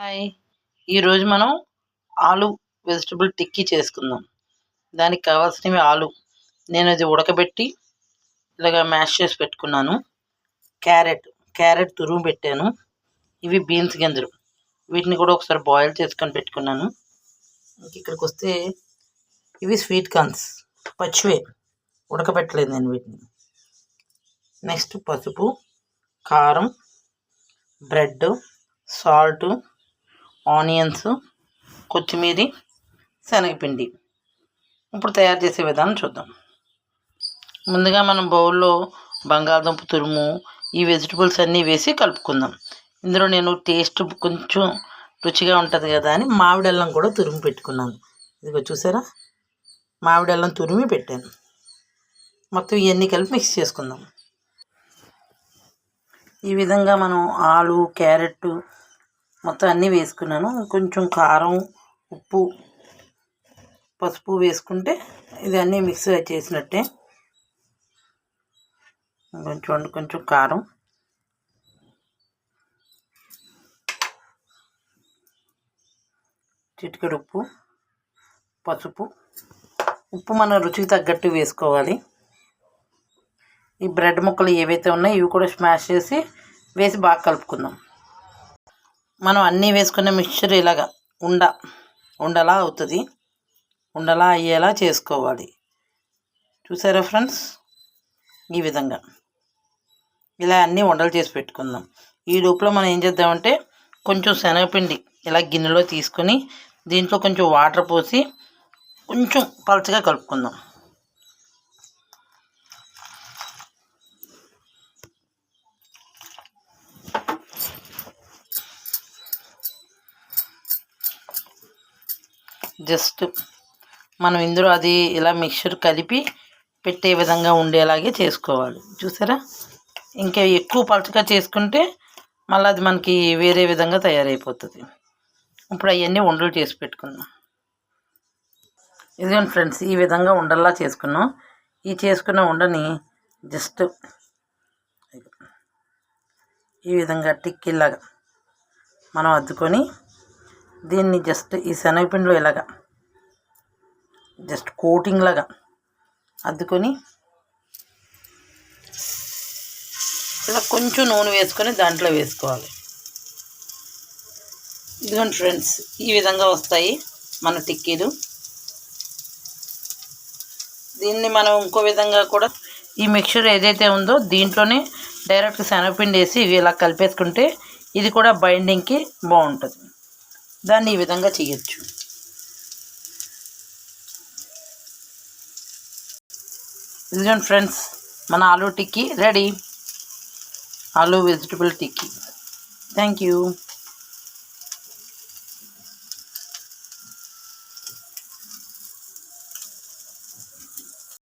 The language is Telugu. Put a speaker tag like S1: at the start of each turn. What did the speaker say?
S1: హాయ్. ఈరోజు మనం ఆలు వెజిటబుల్ టిక్కీ చేసుకుందాం. దానికి కావాల్సినవి ఆలు. నేను అది ఉడకబెట్టి ఇలాగ మ్యాష్ చేసి పెట్టుకున్నాను. క్యారెట్ క్యారెట్ తురుము పెట్టాను. ఇవి బీన్స్ గింజలు. వీటిని కూడా ఒకసారి బాయిల్ చేసుకొని పెట్టుకున్నాను. ఇక్కడికి వస్తే ఇవి స్వీట్ కార్న్స్. పచ్చివే. ఉడకబెట్టలేదు నేను వీటిని. నెక్స్ట్ పసుపు కారం బ్రెడ్ సాల్టు ఆనియన్స్ కొత్తిమీర శనగపిండి. ఇప్పుడు తయారు చేసే విధానం చూద్దాం. ముందుగా మనం బౌల్లో బంగాళదుంప తురుము ఈ వెజిటబుల్స్ అన్నీ వేసి కలుపుకుందాం. ఇందులో నేను టేస్ట్ కొంచెం రుచిగా ఉంటుంది కదా అని మామిడల్లం కూడా తురిమి పెట్టుకున్నాను. ఇదిగో చూసారా? మామిడల్లం తురిమి పెట్టాను. మొత్తం ఇవన్నీ కలిపి మిక్స్ చేసుకుందాం. ఈ విధంగా మనం ఆలు క్యారెట్ మొత్తం అన్నీ వేసుకున్నాను. కొంచెం కారం ఉప్పు పసుపు వేసుకుంటే ఇది అన్నీ మిక్స్ చేసినట్టే. కొంచెం కొంచెం కారం. చిటికెడు ఉప్పు పసుపు. ఉప్పు మన రుచికి తగ్గట్టు వేసుకోవాలి. ఈ బ్రెడ్ ముక్కలు ఏవైతే ఉన్నాయో ఇవి కూడా స్మాష్ చేసి వేసి బాగా కలుపుకుందాం. మనం అన్నీ వేసుకునే మిక్చర్ ఇలాగా ఉండ ఉండలా అవుతుంది. ఉండలా అయ్యేలా చేసుకోవాలి. చూసారా ఫ్రెండ్స్ ఈ విధంగా. ఇలా అన్నీ వండలు చేసి పెట్టుకుందాం. ఈ లోపల మనం ఏం చేద్దామంటే కొంచెం శనగపిండి ఇలా గిన్నెలో తీసుకొని దీంట్లో కొంచెం వాటర్ పోసి కొంచెం పలచగా కలుపుకుందాం. జస్ట్ మనం ఇందులో అది ఇలా మిక్చర్ కలిపి పెట్టే విధంగా ఉండేలాగే చేసుకోవాలి. చూసారా? ఇంకా ఎక్కువ పలచగా చేసుకుంటే మళ్ళీ అది మనకి వేరే విధంగా తయారైపోతుంది. ఇప్పుడు అవన్నీ ఉండలు చేసి పెట్టుకుందాం ఇదిగోండి ఫ్రెండ్స్ ఈ విధంగా ఉండల్లా చేసుకున్నాం. ఈ చేసుకున్న ఉండని జస్ట్ ఈ విధంగా టిక్కిలాగా మనం అద్దుకొని దీన్ని జస్ట్ ఈ శనగపిండిలో ఇలాగా జస్ట్ కోటింగ్ లాగా అద్దుకొని ఇలా కొంచెం నూనె వేసుకొని దాంట్లో వేసుకోవాలి. ఇదిగోండి ఫ్రెండ్స్ ఈ విధంగా వస్తాయి మన టిక్కీలు. దీన్ని మనం ఇంకో విధంగా కూడా ఈ మిక్చర్ ఏదైతే ఉందో దీంట్లోనే డైరెక్ట్ శనగపిండి వేసి ఇవి ఇలా కలిపేసుకుంటే ఇది కూడా బైండింగ్కి బాగుంటుంది. దాన్ని ఈ విధంగా చేయొచ్చు. ఇదిగోండి ఫ్రెండ్స్ మన aloo tikki ready. Aloo vegetable tikki. Thank you.